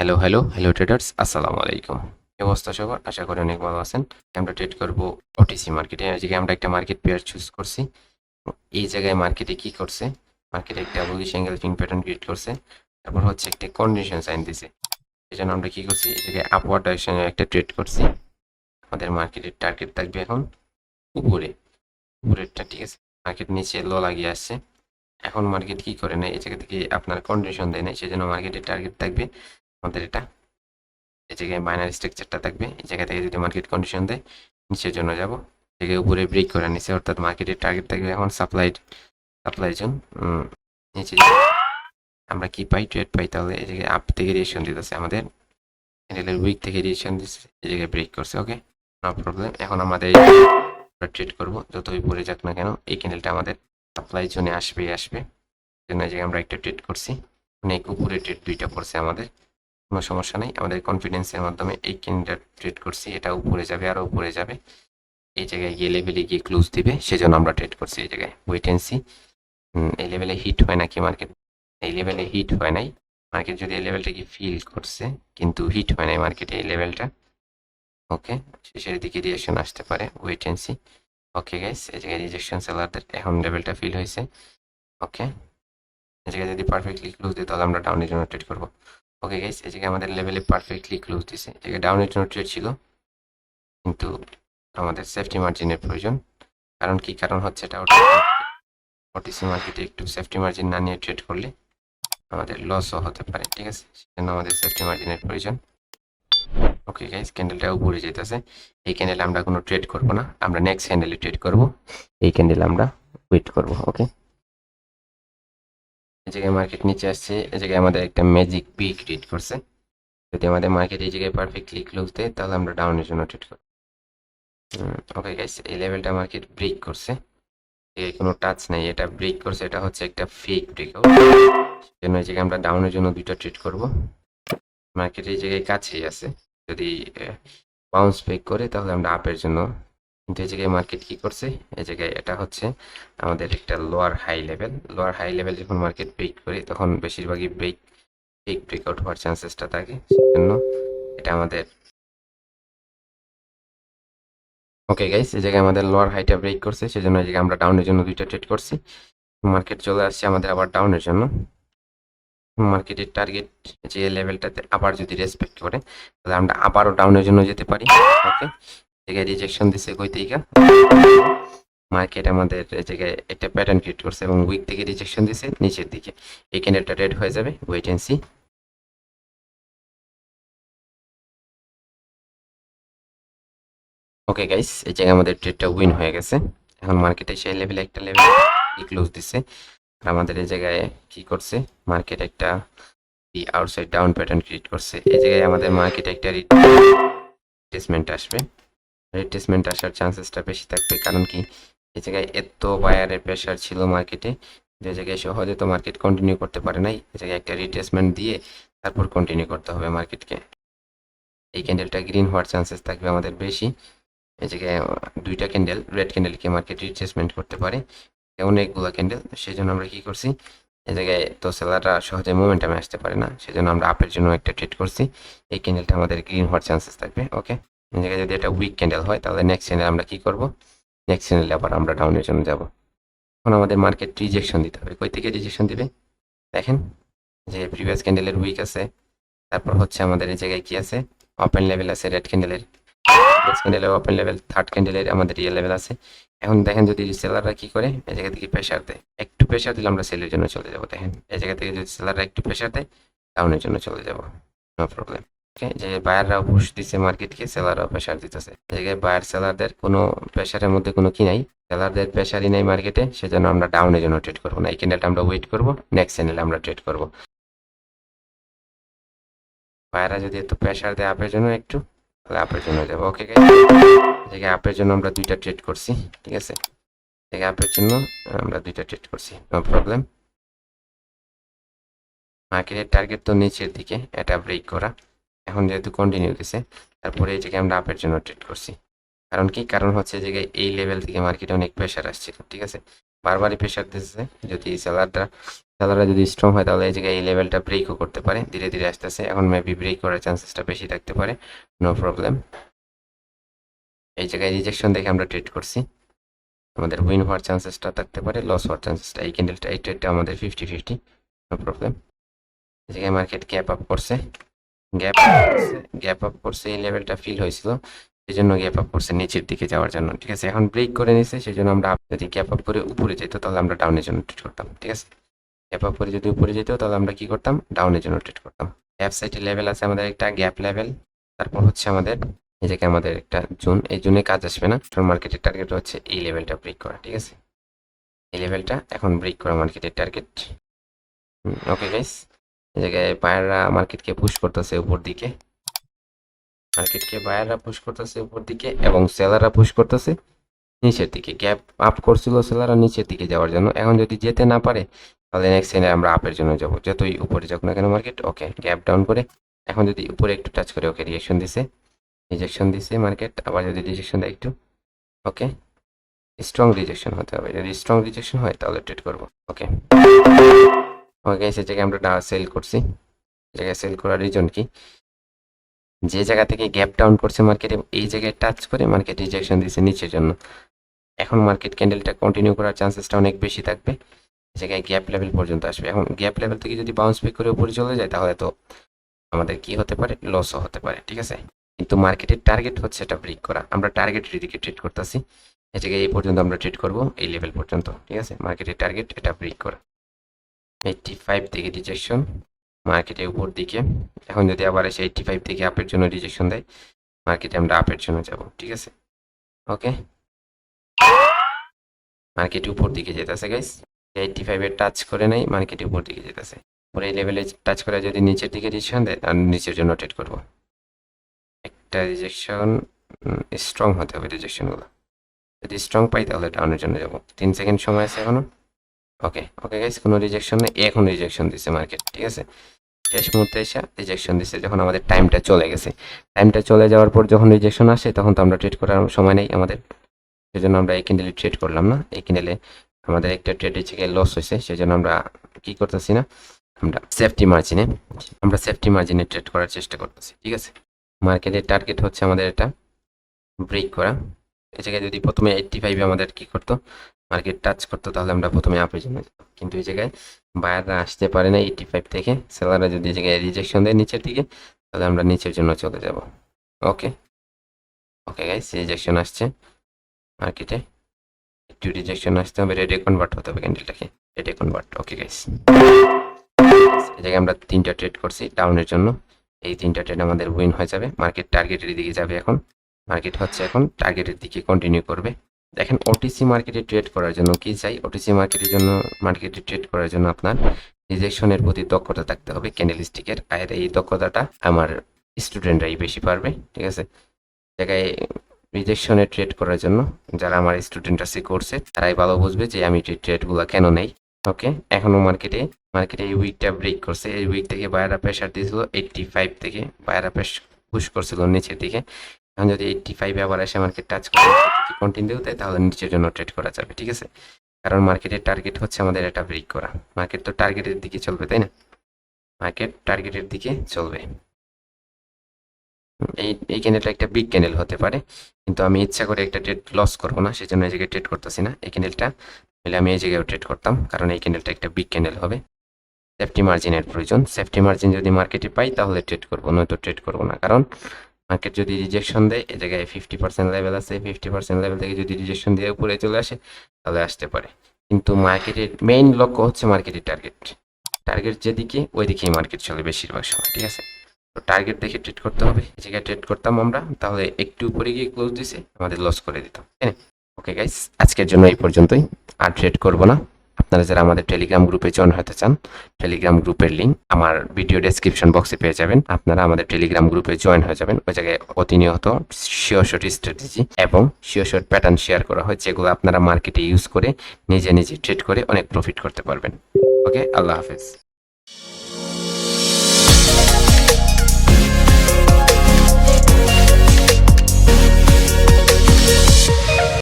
Hello hello hello traders আসসালামু আলাইকুম অবস্থা সবার? আশা করি অনেক ভালো আছেন। আমরা ট্রেড করব ওটিসি মার্কেটে আজকে আমরা একটা মার্কেট পেয়ার চুজ করছি। এই জায়গায় মার্কেটে কি করছে? মার্কেটে একটা bullish engulfing pattern create করছে। তারপর হচ্ছে একটা কন্ডিশন সাইন দিছে। এই জন্য আমরা কি করছি? এই জায়গায় আপওয়ার্ড ডাইরেকশনে একটা ট্রেড করছি। আমাদের মার্কেটের টার্গেট থাকবে এখন উপরে। উপরেরটা, ঠিক আছে? মার্কেট নিচে লো লাগিয়ে আসছে। এখন মার্কেট কি করে না এই জায়গা থেকে আপনার কন্ডিশন দেয় না সেজন্য মার্কেটের টার্গেট থাকবে। আমাদের এটা। এই জায়গায় মাইনার স্ট্রাকচারটা থাকবে। এই জায়গা থেকে যদি মার্কেট কন্ডিশন দেয়, নিচের জন্য যাব। জায়গায় উপরে ব্রেক করে নিচে অর্থাৎ মার্কেটের টার্গেট থাকবে এখন সাপ্লাই সাপ্লাই জোন নিচে আমরা কি পাই ট্রেড পাই, তাহলে এই জায়গায় আপ থেকে রিয়েকশন দিতেছে আমাদের। ক্যান্ডেলের উইক থেকে রিয়েকশন দিচ্ছে এই জায়গায় ব্রেক করছে ওকে নো প্রবলেম এখন আমাদের ট্রেড করব। যতই পরে যাক না কেন, এই ক্যান্ডেলটা আমাদের সাপ্লাই জোনে আসবে। আসবে জন্য এই জায়গায় আমরা একটা ট্রেড করছি। অনেক উপরে ট্রেড দুইটা পড়ছে আমাদের। কোনো সমস্যা নেই। আমাদের কনফিডেন্সের মাধ্যমে এই ক্যান্ডেলটা ট্রেড করছি। এটা উপরে যাবে আরও উপরে যাবে। এই জায়গায় গিয়ে লেভেলে গিয়ে ক্লোজ দিবে। সেজন্য আমরা ট্রেড করছি এই জায়গায়। ওয়েট অ্যান্ড সি এই লেভেলে হিট হয় নাকি মার্কেট এই লেভেলে হিট হয় নাই। মার্কেট যদি এই লেভেলটাকে ফিল করছে, কিন্তু হিট হয় নাই মার্কেটে এই লেভেলটা ওকে শেষের দিকে রিয়েকশন আসতে পারে। ওয়েট ওকে গাইস এই জায়গায় রিজেকশন সেলারদের এখন লেভেলটা ফিল হয়েছে। ওকে এই জায়গায় যদি পারফেক্টলি ক্লোজ দিই, তাহলে আমরা ডাউনের জন্য ট্রেড করব। ওকে গাইস এই জায়গায় আমাদের লেভেলে পারফেক্টলি ক্লোজ দিছে। এই জায়গায় ডাউনের জন্য ট্রেড ছিল। কিন্তু আমাদের সেফটি মার্জিনের প্রয়োজন। কারণ কি? কারণ হচ্ছে এটা ওটিসি মার্কেটে একটু সেফটি মার্জিন না নিয়ে ট্রেড করলে আমাদের লসও হতে পারে, ঠিক আছে? সেজন্য আমাদের সেফটি মার্জিনের প্রয়োজন। ওকে গাইস ক্যান্ডেলটা উপরে যেতেছে এই ক্যান্ডেলে আমরা কোনো ট্রেড করব না। আমরা নেক্সট ক্যান্ডেলে ট্রেড করব। এই ক্যান্ডেল আমরা ওয়েট করব ওকে এই জায়গায় মার্কেট নিচে আসছে, এই জায়গায় আমাদের একটা ম্যাজিক বি ক্রিয়েট করছে। যদি আমাদের মার্কেট এই জায়গায় পারফেক্টলি ক্লোজ দেয়, তাহলে আমরা ডাউনের জন্য ট্রেড করব। ওকে গাইস এই লেভেলটা মার্কেট ব্রেক করছে। এই কোনো টাচ নেই, এটা ব্রেক করছে, এটা হচ্ছে একটা ফেক ব্রেকআউট জন্য এই জায়গায় আমরা ডাউনের জন্য দুইটা ট্রেড করব। মার্কেট এই জায়গায় কাছেই আছে। যদি বাউন্স ব্রেক করে, তাহলে আমরা আপের জন্য কিন্তু এই জায়গায় মার্কেট কি করছে, এই জায়গায় এটা হচ্ছে আমাদের একটা lower high level lower high level যখন মার্কেট ব্রেক করে, তখন বেশিরভাগই ব্রেক ব্রেক ব্রেকআউট হওয়ার চান্সেসটা থাকে। সেজন্য এটা আমাদের ওকে গাইস এই জায়গায় আমাদের লোয়ার হাইটা ব্রেক করছে, সেজন্য এই জায়গায় আমরা ডাউনের জন্য দুইটা ট্রেড করছি। মার্কেট চলে আসছে আমাদের আবার ডাউনের জন্য। মার্কেটের টার্গেট যে লেভেলটাতে আবার যদি রেসপেক্ট করে, তাহলে আমরা আবারও ডাউনের জন্য যেতে পারি। ওকে জায়গায় রিজেকশন দিছে কই থেকে? মার্কেট আমাদের জায়গায় একটা প্যাটার্ন ক্রিয়েট করছে এবং উইক থেকে রিজেকশন দিছে, নিচের দিকে। এই ক্যান্ডেলটা রেড হয়ে যাবে wait and see okay guys এই জায়গায় আমাদের ট্রেডটা উইন হয়ে গেছে। এখন মার্কেটে সেই লেভেলে একটা লেভেল ক্লোজ দিছে। আর আমাদের এই জায়গায় কি করছে? মার্কেট একটা আউটসাইড ডাউন প্যাটার্ন ক্রিয়েট করছে। এই জায়গায় আমাদের মার্কেটে একটা রিপ্লেসমেন্ট আসবে। রিপ্লেসমেন্ট আসার চান্সেসটা বেশি থাকবে। কারণ কি? এই জায়গায় এত বায়ারের প্রেশার ছিল মার্কেটে যে জায়গায় সহজে তো মার্কেট কন্টিনিউ করতে পারে নাই। এই জায়গায় একটা রিপ্লেসমেন্ট দিয়ে তারপর কন্টিনিউ করতে হবে মার্কেটকে এই ক্যান্ডেলটা গ্রিন হওয়ার চান্সেস থাকবে আমাদের বেশি। এই জায়গায় দুইটা ক্যান্ডেল রেড ক্যান্ডেলকে মার্কেট রিপ্লেসমেন্ট করতে পারে। অনেকগুলো ক্যান্ডেল সেই জন্য আমরা কি করছি? এই জায়গায় তো সেলাররা সহজে মোমেন্টামে আসতে পারে না। সেজন্য আমরা আপের জন্য একটা ট্রেড করছি। এই ক্যান্ডেলটা আমাদের গ্রিন হওয়ার চান্সেস থাকবে ওকে জায়গায় যদি এটা উইক ক্যান্ডেল হয়, তাহলে নেক্সট চ্যানেল আমরা কি করব? নেক্সট চ্যানেলে আবার আমরা ডাউনের জন্য যাব। এখন আমাদের মার্কেট রিজেকশন দিতে হবে। কই থেকে রিজেকশন দিবে? দেখেন যে প্রিভিয়াস ক্যান্ডেলের উইক আছে। তারপর হচ্ছে আমাদের এই জায়গায় কি আছে? ওপেন লেভেল আছে রেড ক্যান্ডেলের ক্যান্ডেলের ওপেন লেভেল থার্ড ক্যান্ডেলের আমাদের ইয়ে লেভেল আছে। এখন দেখেন যদি সেলাররা কি করে? এই জায়গা থেকে প্রেশার দেয়। একটু প্রেশার দিলে আমরা সেলের জন্য চলে যাব। দেখেন, এই জায়গা থেকে যদি সেলাররা একটু প্রেশার দেয় ডাউনের জন্য চলে যাব। নো প্রবলেম যে বায়াররাও পুশ দিচ্ছে মার্কেটকে সেলাররাও প্রেশার দিতেছে। জায়গায় বায়ার সেলারদের কোনো প্রেশারের মধ্যে কোনো কি নাই। সেলারদের প্রেশারই নাই মার্কেটে সেজন্য আমরা ডাউনের জন্য ট্রেড করব না। এই ক্যান্ডেলটা আমরা ওয়েট করব নেক্সট চ্যানেলে আমরা ট্রেড করব। বায়াররা যদি একটু প্রেশার দেয় আপের জন্য একটু, তাহলে আপের জন্য যাব। ওকে জায়গায় আপের জন্য আমরা দুইটা ট্রেড করছি, ঠিক আছে? জায়গায় আপের জন্য আমরা দুইটা ট্রেড করছি নো প্রবলেম মার্কেটের টার্গেট তো নিচের দিকে, এটা ব্রেক করা। এখন যেহেতু কন্টিনিউ দিছে, তারপরে জায়গায় আমরা আপের জন্য ট্রেড করছি। কারণ কি? কারণ হচ্ছে যে এই লেভেল থেকে মার্কেটে অনেক প্রেশার আসছিল ঠিক আছে? বারবারই প্রেশার দিচ্ছে যদি সেলারটা সেলাররা যদি স্ট্রং হয়, তাহলে এই জায়গায় এই লেভেলটা ব্রেকও করতে পারে, ধীরে ধীরে আসতেছে। এখন মেবি ব্রেক করার চান্সেসটা বেশি থাকতে পারে নো প্রবলেম এই জায়গায় রিজেকশন দেখে আমরা ট্রেড করছি। আমাদের উইন হওয়ার চান্সেসটা থাকতে পারে লস হওয়ার চান্সেসটা এই ক্যান্ডেলটা এই ট্রেডটা আমাদের ফিফটি ফিফটি নো প্রবলেম এই জায়গায় মার্কেট ক্যাপ আপ করছে। গ্যাপ গ্যাপ আপ করছে, এই লেভেলটা ফিল হয়েছিল। সেই জন্য গ্যাপ আপ করছে নিচের দিকে যাওয়ার জন্য, ঠিক আছে? এখন ব্রেক করে নিছে সেই জন্য আমরা যদি গ্যাপ আপ করে উপরে যেত তাহলে আমরা ডাউনের জন্য ট্রেড করতাম, ঠিক আছে? গ্যাপ আপ করে যদি উপরে যেত, তাহলে আমরা কি করতাম? ডাউনের জন্য ট্রেড করতাম। গ্যাপ সাইডে লেভেল আছে আমাদের একটা গ্যাপ লেভেল তারপর হচ্ছে আমাদের জায়গায় আমাদের একটা জোন এই জোনে কাজ আসবে না। মার্কেটের টার্গেট হচ্ছে এই লেভেলটা ব্রেক করা, ঠিক আছে? এই লেভেলটা এখন ব্রেক করা মার্কেটের টার্গেট ওকে গাইস জায়গায় বায়াররা মার্কেটকে পুশ করতেছে উপর দিকে। মার্কেটকে বায়াররা পুশ করতেছে উপর দিকে এবং সেলাররা পুশ করতেছে নিচের দিকে। গ্যাপ আপ করছিল সেলাররা নিচের দিকে যাওয়ার জন্য। এখন যদি যেতে না পারে, তাহলে নেক্সট সেনে আমরা আপের জন্য যাব। যতই উপরে যাক না কেন মার্কেট ওকে গ্যাপ ডাউন করে। এখন যদি উপরে একটু টাচ করে ওকে রিয়েকশন দিছে। রিজেকশন দিছে মার্কেট আবার যদি রিজেকশন দেয় একটু ওকে স্ট্রং রিজেকশন হতে হবে। যদি স্ট্রং রিজেকশন হয়, তাহলে ট্রেড করব ওকে ওকে সে জায়গায় আমরা সেল করছি। এই সেল করার রিজন কি? যে জায়গা থেকে গ্যাপ ডাউন করছে মার্কেটে এই জায়গায় টাচ করে মার্কেট রিজেকশন দিছে নিচের জন্য। এখন মার্কেট ক্যান্ডেলটা কন্টিনিউ করার চান্সেসটা অনেক বেশি থাকবে। জায়গায় গ্যাপ লেভেল পর্যন্ত আসবে। এখন গ্যাপ লেভেল থেকে যদি বাউন্স ব্যাক করে উপরে চলে যায়, তাহলে তো আমাদের কি হতে পারে? লসও হতে পারে, ঠিক আছে? কিন্তু মার্কেটের টার্গেট হচ্ছে এটা ব্রেক করা। আমরা টার্গেটের দিকে ট্রেড করতেছি। জায়গায় এই পর্যন্ত আমরা ট্রেড করব, এই লেভেল পর্যন্ত, ঠিক আছে? মার্কেটের টার্গেট এটা ব্রেক করা। এইটটি ফাইভ থেকে রিজেকশন মার্কেটের উপর দিকে। এখন যদি আবার এসে এইটটি ফাইভ থেকে আপের জন্য রিজেকশন দেয় মার্কেটে আমরা আপের জন্য যাব, ঠিক আছে? ওকে মার্কেট উপর দিকে যেতেছে গাইস এইটটি ফাইভের টাচ করে নেই মার্কেট উপর দিকে যেতেছে। পরে এই লেভেলে টাচ করে যদি নিচের দিকে রিজেকশন দেয়, তাহলে নিচের জন্য ট্রেড করব। একটা রিজেকশন স্ট্রং হতে হবে রিজেকশনগুলো যদি স্ট্রং পাই, তাহলে ডাউনের জন্য যাব। তিন সেকেন্ড সময় আছে এখনও। ওকে ওকে গাইস কোনো রিজেকশন নেই, এখন রিজেকশন দিছে মার্কেট ঠিক আছে? শেষ মুহূর্তে এসে রিজেকশন দিছে, যখন আমাদের টাইমটা চলে গেছে। টাইমটা চলে যাওয়ার পর যখন রিজেকশন আসে, তখন তো আমরা ট্রেড করার সময় নেই আমাদের। সেজন্য আমরা এই ক্যান্ডেলে ট্রেড করলাম না। এই ক্যান্ডেলে আমাদের একটা ট্রেড থেকে লস হয়েছে, সেজন্য আমরা কি করতেছি না? আমরা সেফটি মার্জিনে আমরা সেফটি মার্জিনে ট্রেড করার চেষ্টা করতেছি, ঠিক আছে? মার্কেটের টার্গেট হচ্ছে আমাদের এটা ব্রেক করা। এই জায়গায় যদি প্রথমে এইটটি ফাইভে আমাদের কী করতো? মার্কেট টাচ করতো, তাহলে আমরা প্রথমে আপের জন্য কিন্তু এই জায়গায় বায়াররা আসতে পারে না এইটি ফাইভ থেকে। সেলাররা যদি এই জায়গায় রিজেকশন দেয় নিচের দিকে, তাহলে আমরা নিচের জন্য চলে যাব। ওকে ওকে গাইস রিজেকশন আসছে মার্কেটে একটু রিজেকশন আসতে হবে রেডে কনভার্ট হতে হবে ক্যান্ডেলটাকে রেডে কনভার্ট ওকে গাইস এই জায়গায় আমরা তিনটা ট্রেড করছি ডাউনের জন্য। এই তিনটা ট্রেড আমাদের উইন হয়ে যাবে। মার্কেট টার্গেটের দিকে যাবে এখন। মার্কেট হচ্ছে এখন টার্গেটের দিকে কন্টিনিউ করবে। দেখেন ওটিসি মার্কেটে ট্রেড করার জন্য কি চাই? ওটিসি মার্কেটের জন্য মার্কেটে ট্রেড করার জন্য আপনার রিজেকশনের প্রতি দক্ষতা থাকতে হবে ক্যান্ডেল স্টিকের আর এই দক্ষতাটা আমার স্টুডেন্টরাই বেশি পারবে, ঠিক আছে? জায়গায় রিজেকশনে ট্রেড করার জন্য যারা আমার স্টুডেন্ট আছে করছে, তারাই ভালো বুঝবে যে আমি ট্রেডগুলো কেন নেই ওকে এখনও মার্কেটে মার্কেটে এই উইকটা ব্রেক করছে। এই উইক থেকে বায়রা প্রেশার দিয়েছিল এইটটি ফাইভ থেকে বায়রা প্রেস পুশ করছিল নিচের দিকে। এখন যদি এইটটি ফাইভ আবার এসে মার্কেট টাচ করে কন্টিনিউ দেয়, তাহলে নিচের জন্য ট্রেড করা যাবে, ঠিক আছে? কারণ মার্কেটের টার্গেট হচ্ছে আমাদের এটা ব্রেক করা। মার্কেট তো টার্গেটের দিকে চলবে, তাই না? মার্কেট টার্গেটের দিকে চলবে। এই এই ক্যান্ডেলটা একটা বিগ ক্যান্ডেল হতে পারে, কিন্তু আমি ইচ্ছা করে একটা ট্রেড লস করব না, সেজন্য এই জায়গায় ট্রেড করতেছি না। এই ক্যান্ডেলটা তাহলে আমি এই জায়গায় ট্রেড করতাম, কারণ এই ক্যান্ডেলটা একটা বিগ ক্যান্ডেল হবে। সেফটি মার্জিনের প্রয়োজন। সেফটি মার্জিন যদি মার্কেটে পাই, তাহলে ট্রেড করব, নয়তো ট্রেড করব না। কারণ মার্কেট যদি রিজেকশন দেয় এই জায়গায় ফিফটি পার্সেন্ট লেভেল আছে ফিফটি পার্সেন্ট লেভেল থেকে যদি রিজেকশন দিয়ে উপরে চলে আসে, তাহলে আসতে পারে। কিন্তু মার্কেটের মেইন লক্ষ্য হচ্ছে মার্কেটের টার্গেট টার্গেট যেদিকে ওই দিকেই মার্কেট চলে বেশিরভাগ সময়, ঠিক আছে? তো টার্গেট দেখে ট্রেড করতে হবে। এই জায়গায় ট্রেড করতাম আমরা, তাহলে একটু উপরে গিয়ে ক্লোজ দিছে, আমাদের লস করে দিতাম ওকে গাইস আজকের জন্য এই পর্যন্তই। আর ট্রেড করব না। আপনারা যারা আমাদের টেলিগ্রাম গ্রুপে জয়েন হতে চান টেলিগ্রাম গ্রুপের লিঙ্ক আমার ভিডিও ডেসক্রিপশন বক্সে পেয়ে যাবেন। আপনারা আমাদের টেলিগ্রাম গ্রুপে জয়েন হয়ে যাবেন। ওই জায়গায় অতিনিয়ত শিওশট স্ট্র্যাটেজি এবং শিওশট প্যাটার্ন শেয়ার করা হয়, যেগুলো আপনারা মার্কেটে ইউজ করে নিজে নিজে ট্রেড করে অনেক প্রফিট করতে পারবেন। ওকে আল্লাহ হাফেজ।